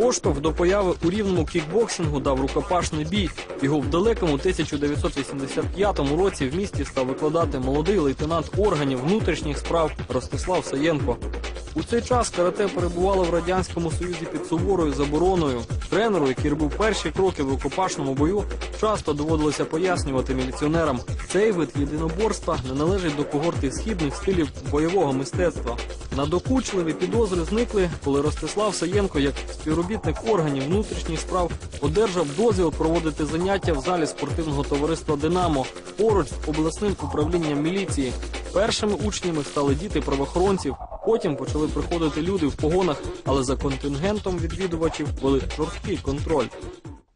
Поштовх до появи у рівному кікбоксингу дав рукопашний бій. Його в далекому 1985 році в місті став викладати молодий лейтенант органів внутрішніх справ Ростислав Саєнко. У цей час карате перебувало в радянському союзі під суворою забороною. Тренеру, який робив перші кроки в рукопашному бою, часто доводилося пояснювати міліціонерам. Цей вид єдиноборства не належить до когорти східних стилів бойового мистецтва. Надокучливі підозри зникли, коли Ростислав Саєнко, як співробітник органів внутрішніх справ, одержав дозвіл проводити заняття в залі спортивного товариства Динамо поруч з обласним управлінням міліції. Першими учнями стали діти правоохоронців. Потім почали приходити люди в погонах, але за контингентом відвідувачів вели жорсткий контроль.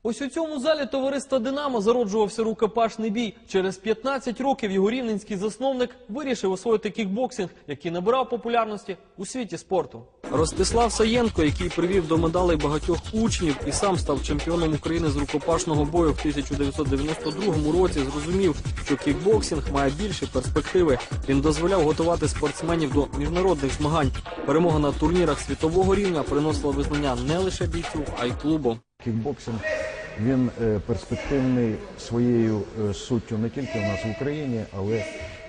Ось у цьому залі товариства Динамо зароджувався рукопашний бій. Через 15 років його рівненський засновник вирішив освоїти кікбоксинг, який набирав популярності у світі спорту. Ростислав Саєнко, який привів до медалей багатьох учнів і сам став чемпіоном України з рукопашного бою в 1992 році, зрозумів, що кікбоксинг має більші перспективи. Він дозволяв готувати спортсменів до міжнародних змагань. Перемога на турнірах світового рівня приносила визнання не лише бійцю, а й клубу. Кікбоксинг він е, перспективний своєю е, суттю не тільки у нас в Україні, але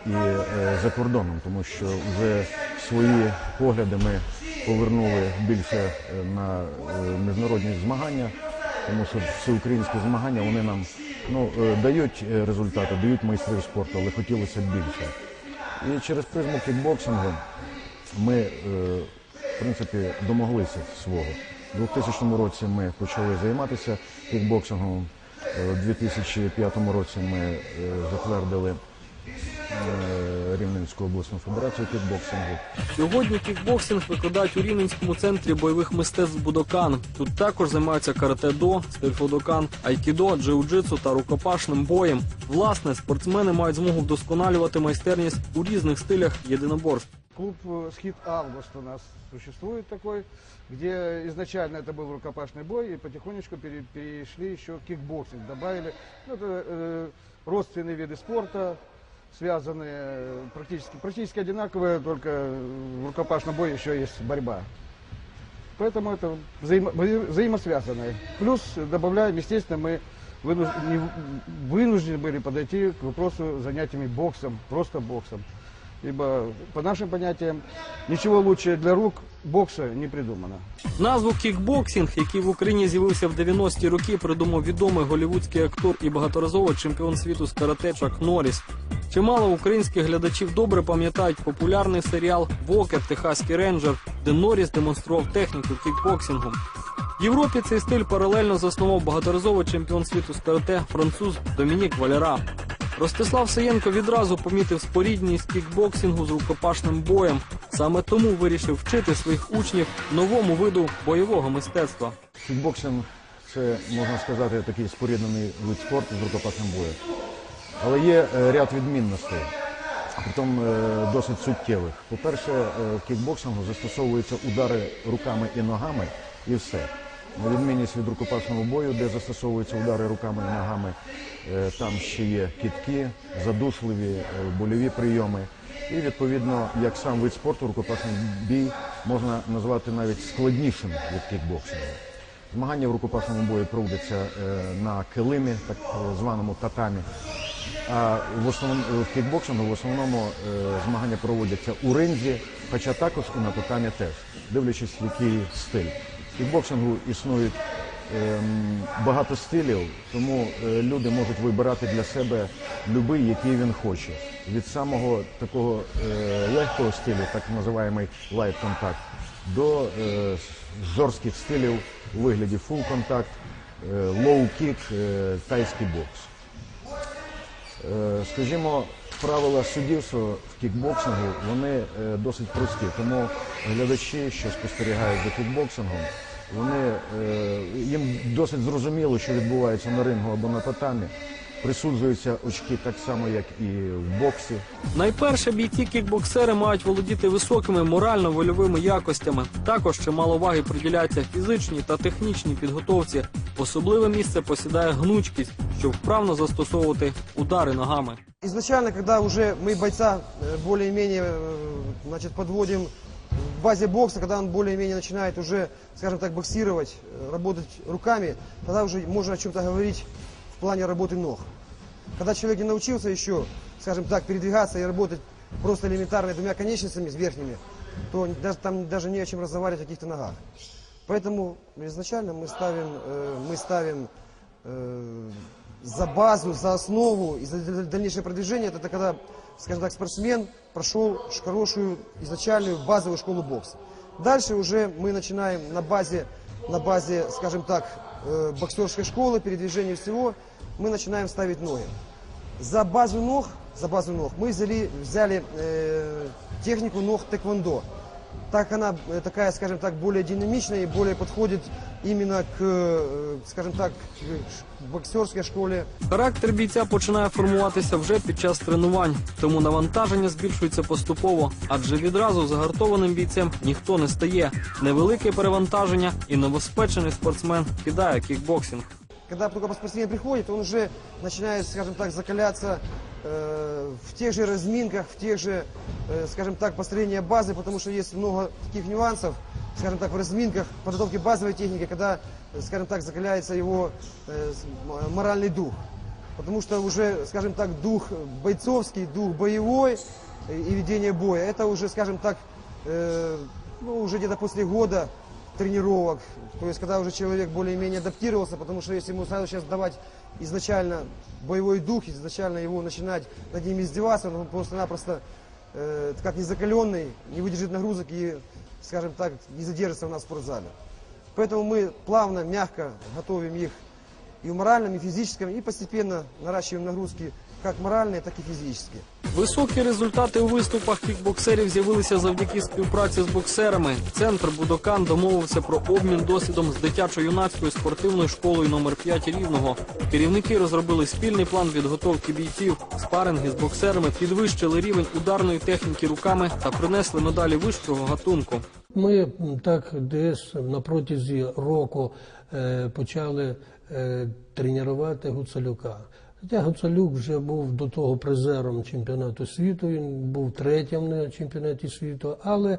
і е, за кордоном, тому що вже свої погляди ми повернули більше на міжнародні змагання, тому що всеукраїнські змагання вони нам ну, дають результати, дають майстрів спорту, але хотілося б більше. І через призму кікбоксингу ми, в принципі, домоглися свого. У 2000 році ми почали займатися кікбоксингом. Е, У 2005 році ми е, затвердили е, Рівненську обласну федерацію кікбоксингу. Сьогодні кікбоксинг викладають у Рівненському центрі бойових мистецтв Будокан. Тут також займаються карате-до, стиль Фудокан, айкідо, джиу-джитсу та рукопашним боєм. Власне, спортсмени мають змогу вдосконалювати майстерність у різних стилях єдиноборств. Клуб э, «Скит Август» у нас существует такой, где изначально это был рукопашный бой, и потихонечку пере- перешли еще кикбоксинг, добавили. Ну, это э, родственные виды спорта, связанные э, практически, практически одинаковые, только в рукопашном бое еще есть борьба. Поэтому это взаимо- взаи- взаимосвязанное. Плюс добавляем, естественно, мы вынуж- не- вынуждены были подойти к вопросу занятиями боксом, просто боксом. Ибо, по нашим понятиям, ничего лучше для рук бокса не придумано. Назву кікбоксинг, який в Україні з'явився в 90-ті роки, придумав відомий голівудський актор і багаторазовий чемпіон світу з карате Чак Норріс. Чимало українських глядачів добре пам'ятають популярний серіал Вокер Техаський рейнджер, де Норріс демонстрував техніку кікбоксингу. В Європі цей стиль паралельно заснував багаторазовий чемпіон світу з карате француз Домінік Валера. Ростислав Саєнко відразу помітив спорідність кікбоксингу з рукопашним боєм. Саме тому вирішив вчити своїх учнів новому виду бойового мистецтва. Кікбоксинг це, можна сказати, такий споріднений вид спорту з рукопашним боєм. Але є е, ряд відмінностей, притом е, досить суттєвих. По-перше, е, в кікбоксингу застосовуються удари руками і ногами, і все. На відмінність від рукопашного бою, де застосовуються удари руками і ногами, е, там ще є кітки, задушливі, е, больові прийоми. І відповідно, як сам вид спорту, рукопашний бій можна назвати навіть складнішим від кікбоксингу. Змагання в рукопашному бою проводяться е, на килимі, так званому татамі. А в основному в кікбоксингу в основному змагання проводяться у ринзі, хоча також і на татамі теж, дивлячись, який стиль. В кікбоксингу існують ем, багато стилів, тому е, люди можуть вибирати для себе будь-який, який він хоче. Від самого такого е, легкого стилю, так називаємо light contact, до е, жорстких стилів у вигляді low kick, е, тайський бокс. Е, Скажімо, правила суддівства в кікбоксингу вони е, досить прості, тому глядачі, що спостерігають за кікбоксингом, вони, е, їм досить зрозуміло, що відбувається на рингу або на татамі Присуджуються очки так само, як і в боксі. Найперше бійці кікбоксери мають володіти високими морально-вольовими якостями. Також чимало уваги приділяється фізичній та технічній підготовці. Особливе місце посідає гнучкість, щоб вправно застосовувати удари ногами. Изначально, когда уже мы бойца э, более-менее э, значит, подводим в базе бокса, когда он более-менее начинает уже, скажем так, боксировать, э, работать руками, тогда уже можно о чем-то говорить в плане работы ног. Когда человек не научился еще, скажем так, передвигаться и работать просто элементарно двумя конечностями с верхними, то даже, там даже не о чем разговаривать о каких-то ногах. Поэтому изначально мы ставим, э, мы ставим э, за базу, за основу и за даль- дальнейшее продвижение, это когда, скажем так, спортсмен прошел ш- хорошую изначальную базовую школу бокса. Дальше уже мы начинаем на базе, на базе, скажем так, э, боксерской школы, передвижения всего, мы начинаем ставить ноги. За базу ног, за базу ног мы взяли, взяли э, технику ног тэквондо. Так она э, такая, скажем так, более динамичная и более подходит именно к, э, скажем так, к ш- боксерской школе Характер бійця починає формуватися вже під час тренувань, тому навантаження збільшується поступово, адже відразу загартованим бійцем ніхто не стає. Невелике перевантаження і новоспечений спортсмен кидає кікбоксинг. Когда только спортсмен приходит, он уже начинает, скажем так, закаляться э, в тех же разминках, в тех же, э, скажем так, построения базы, потому что есть много таких нюансов, скажем так, в разминках, подготовки базовой техники, когда, э, скажем так, закаляется его э, моральный дух. Потому что уже, скажем так, дух бойцовский, дух боевой э, и ведение боя, это уже, скажем так, э, ну, уже где-то после года тренировок, то есть когда уже человек более-менее адаптировался, потому что если ему сразу сейчас давать изначально боевой дух, изначально его начинать над ним издеваться, он просто-напросто, э, как незакаленный, не выдержит нагрузок и, скажем так, не задержится у нас в спортзале. Поэтому мы плавно, мягко готовим их и в моральном, и в физическом, и постепенно наращиваем нагрузки как моральные, так и физические. Високі результати у виступах кікбоксерів з'явилися завдяки співпраці з боксерами. Центр Будокан домовився про обмін досвідом з дитячо-юнацькою спортивною школою номер 5 Рівного. Керівники розробили спільний план підготовки бійців. Спаринги з боксерами підвищили рівень ударної техніки руками та принесли медалі вищого гатунку. Ми так десь на протязі року е, почали е, тренувати Гуцалюка. Хоча Гуцалюк вже був до того призером чемпіонату світу, він був третім на чемпіонаті світу, але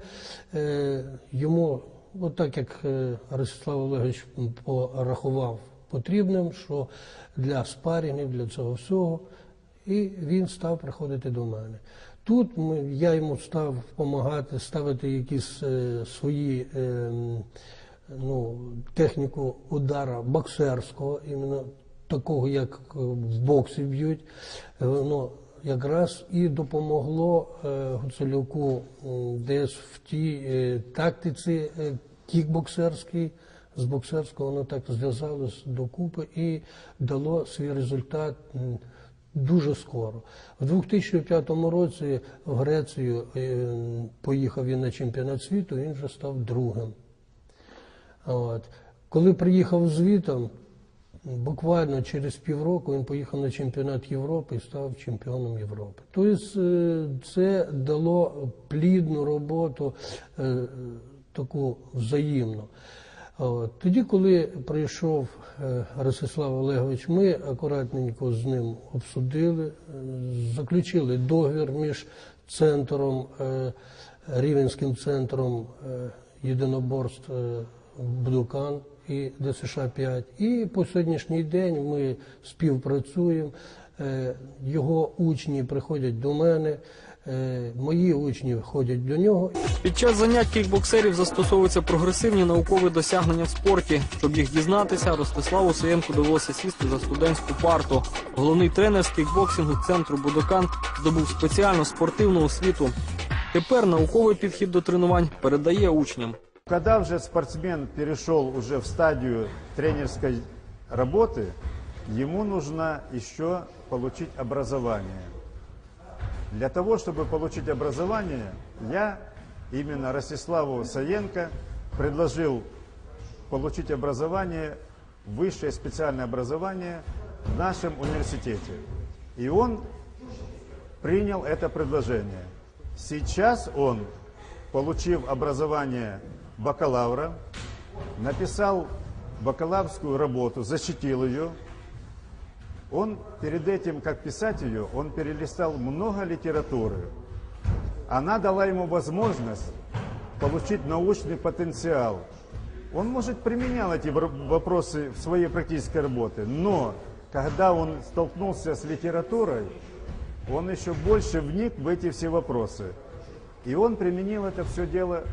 е, йому, от так як е, Ростислав Олегович порахував потрібним, що для спарінгів, для цього всього, і він став приходити до мене. Тут я йому став допомагати, ставити якісь е, свої е, ну, техніку удара боксерського, іменно такого, як е, в боксі б'ють. Воно якраз і допомогло е, Гуцулюку десь в тій тактиці кікбоксерській, з боксерського воно так зв'язалось докупи і дало свій результат дуже скоро. В 2005 році в Грецію поїхав він на чемпіонат світу, він вже став другим. От. Коли приїхав звітом, буквально через півроку він поїхав на чемпіонат Європи і став чемпіоном Європи. Тобто е, це дало плідну роботу, е, таку взаємну. Тоді, коли прийшов е, Ростислав Олегович, ми акуратненько з ним обсудили, заключили договір між центром, Рівенським центром єдиноборств Будукан і ДСШ 5. І по сьогоднішній день ми співпрацюємо. Е, Його учні приходять до мене, е, мої учні ходять до нього. Під час занять кікбоксерів застосовуються прогресивні наукові досягнення в спорті. Щоб їх дізнатися, Ростиславу Саєнку довелося сісти за студентську парту. Головний тренер з кікбоксингу центру Будокан здобув спеціальну спортивну освіту. Тепер науковий підхід до тренувань передає учням. Когда уже спортсмен перешел уже в стадию тренерской работы, ему нужно еще получить образование. Для того, чтобы получить образование, я именно Ростиславу Саенко предложил получить образование, высшее специальное образование в нашем университете. И он принял это предложение. Сейчас он, получив образование бакалавра, написал бакалаврскую работу, защитил ее. Он перед этим, как писать ее, он перелистал много литературы. Она дала ему возможность получить научный потенциал. Он может применял эти вопросы в своей практической работе, но когда он столкнулся с литературой, он еще больше вник в эти все вопросы. И он применил это все дело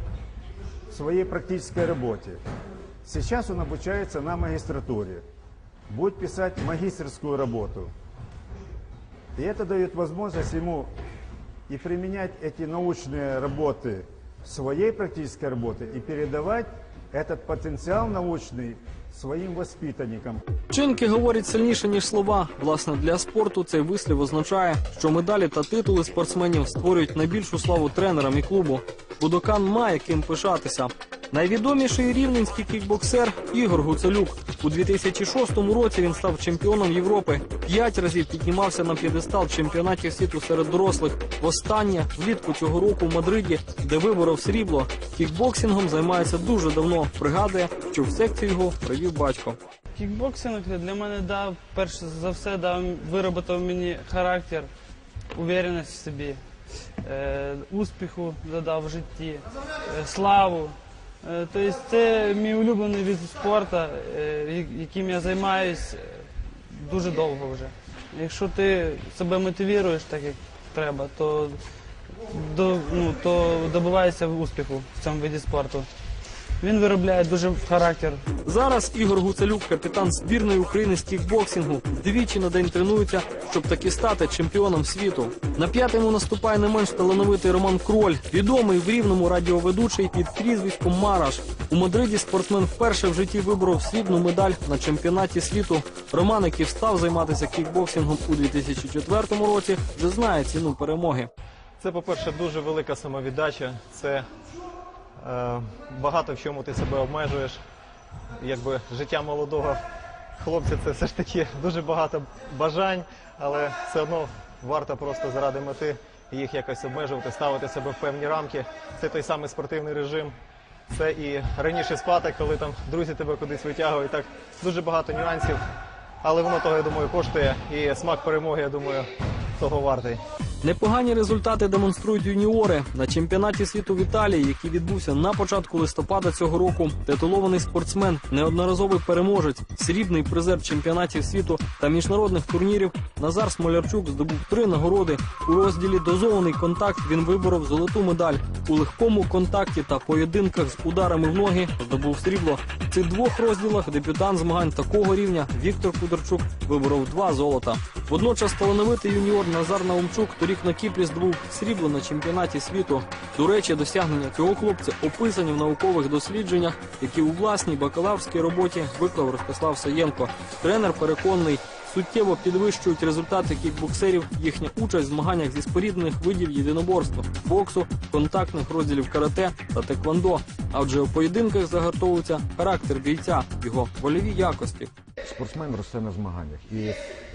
в своей практической работе. Сейчас он обучается на магистратуре. Будет писать магистерскую работу. И это дает возможность ему и применять эти научные работы в своей практической работе и передавать этот потенциал научный своим воспитанникам. Вчинки говорять сильніше, ніж слова. Власне, для спорту цей вислів означає, що медалі та титули спортсменів створюють найбільшу славу тренерам і клубу. Будокан має ким пишатися. Найвідоміший рівненський кікбоксер Ігор Гуцелюк. У 2006 році він став чемпіоном Європи. П'ять разів піднімався на п'єдестал чемпіонатів світу серед дорослих. Востаннє влітку цього року в Мадриді, де виборов срібло. Кікбоксингом займається дуже давно. Пригадує, що в секцію його привів батько. Кікбоксинг для мене дав, перш за все, дав, виробив мені характер, увереність в собі, успіху додав в житті, е, славу. Е, тобто це мій улюблений від спорту, е, яким я займаюся дуже довго вже. Якщо ти себе мотивуєш так, як треба, то, ну, то добиваєшся успіху в цьому виді спорту. Він виробляє дуже характер, Зараз Ігор Гуцелюк, капітан збірної України з кікбоксингу, двічі на день тренується, щоб таки стати чемпіоном світу. На п'ятому наступає не менш талановитий Роман Кроль, відомий в рівному радіоведучий під прізвиськом Мараш. У Мадриді спортсмен вперше в житті виборов срібну медаль на чемпіонаті світу. Роман, який став займатися кікбоксингом у 2004 році, вже знає ціну перемоги. Це, по-перше, дуже велика самовіддача. Це багато в чому ти себе обмежуєш. Якби життя молодого хлопця це все ж таки дуже багато бажань, але все одно варто просто заради мети їх якось обмежувати, ставити себе в певні рамки. Це той самий спортивний режим. Це і раніше спати, коли там друзі тебе кудись витягують. Так дуже багато нюансів. Але воно того, я думаю, коштує. І смак перемоги, я думаю, того вартий. Непогані результати демонструють юніори на чемпіонаті світу в Італії, який відбувся на початку листопада цього року. Титулований спортсмен, неодноразовий переможець, срібний призер чемпіонатів світу та міжнародних турнірів. Назар Смолярчук здобув три нагороди. У розділі дозований контакт він виборов золоту медаль. У легкому контакті та поєдинках з ударами в ноги здобув срібло. В цих двох розділах дебютант змагань такого рівня Віктор Кударчук виборов два золота. Водночас талановитий юніор Назар Наумчук торік на Кіпрі здобув срібло на чемпіонаті світу. До речі, досягнення цього хлопця описані в наукових дослідженнях, які у власній бакалаврській роботі виклав Ростислав Саєнко. Тренер переконаний, суттєво підвищують результати кікбоксерів їхня участь в змаганнях зі споріднених видів єдиноборства, боксу, контактних розділів карате та теквондо. Адже у поєдинках загартовується характер бійця, його вольові якості. Спортсмен росте на змаганнях. І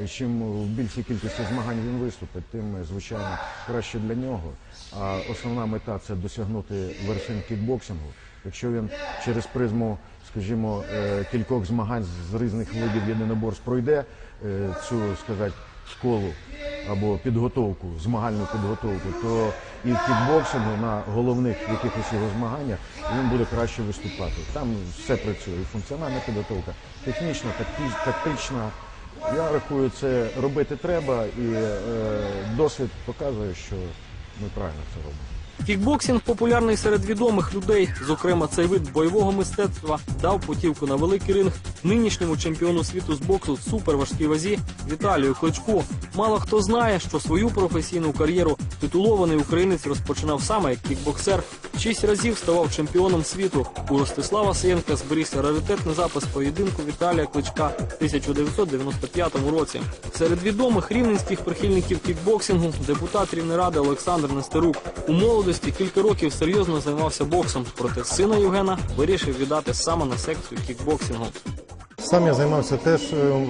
чим в більшій кількості змагань він виступить, тим, звичайно, краще для нього. А основна мета це досягнути вершин кікбоксингу. Якщо він через призму, скажімо, е, кількох змагань з різних видів єдиноборств пройде е, цю, сказати, школу або підготовку, змагальну підготовку, то і в кікбоксингу на головних якихось його змаганнях він буде краще виступати. Там все працює, і функціональна підготовка, технічна, тактична. Я рахую, це робити треба, і е, досвід показує, що ми правильно це робимо. Кікбоксинг популярний серед відомих людей. Зокрема, цей вид бойового мистецтва дав путівку на великий ринг нинішньому чемпіону світу з боксу суперважкій вазі Віталію Кличку. Мало хто знає, що свою професійну кар'єру титулований українець розпочинав саме як кікбоксер. Шість разів ставав чемпіоном світу. У Ростислава Саєнка зберігся раритетний запис поєдинку Віталія Кличка в 1995 році. Серед відомих рівненських прихильників кікбоксингу депутат Рівнеради Олександр Нестерук. У молодості кілька років серйозно займався боксом, проте сина Євгена вирішив віддати саме на секцію кікбоксингу. Сам я займався теж, е, е,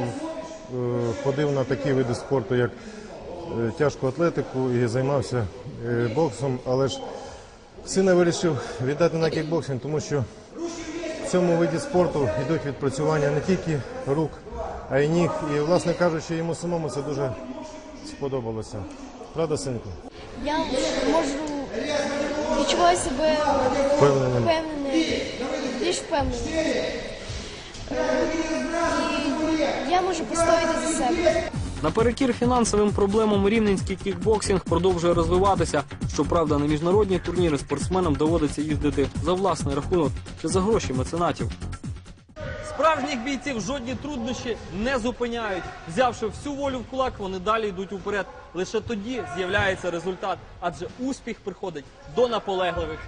ходив на такі види спорту, як е, тяжку атлетику і займався боксом, але ж сина вирішив віддати на кікбоксинг, тому що в цьому виді спорту йдуть відпрацювання не тільки рук, а й ніг. І, власне кажучи, йому самому це дуже сподобалося. Правда, синку? Я можу відчуваю себе Впевненим. більш впевненим. Е, І я можу постояти за себе. Наперекір фінансовим проблемам рівненський кікбоксинг продовжує розвиватися. Щоправда, на міжнародні турніри спортсменам доводиться їздити за власний рахунок чи за гроші меценатів. Справжніх бійців жодні труднощі не зупиняють. Взявши всю волю в кулак, вони далі йдуть уперед. Лише тоді з'являється результат, адже успіх приходить до наполегливих.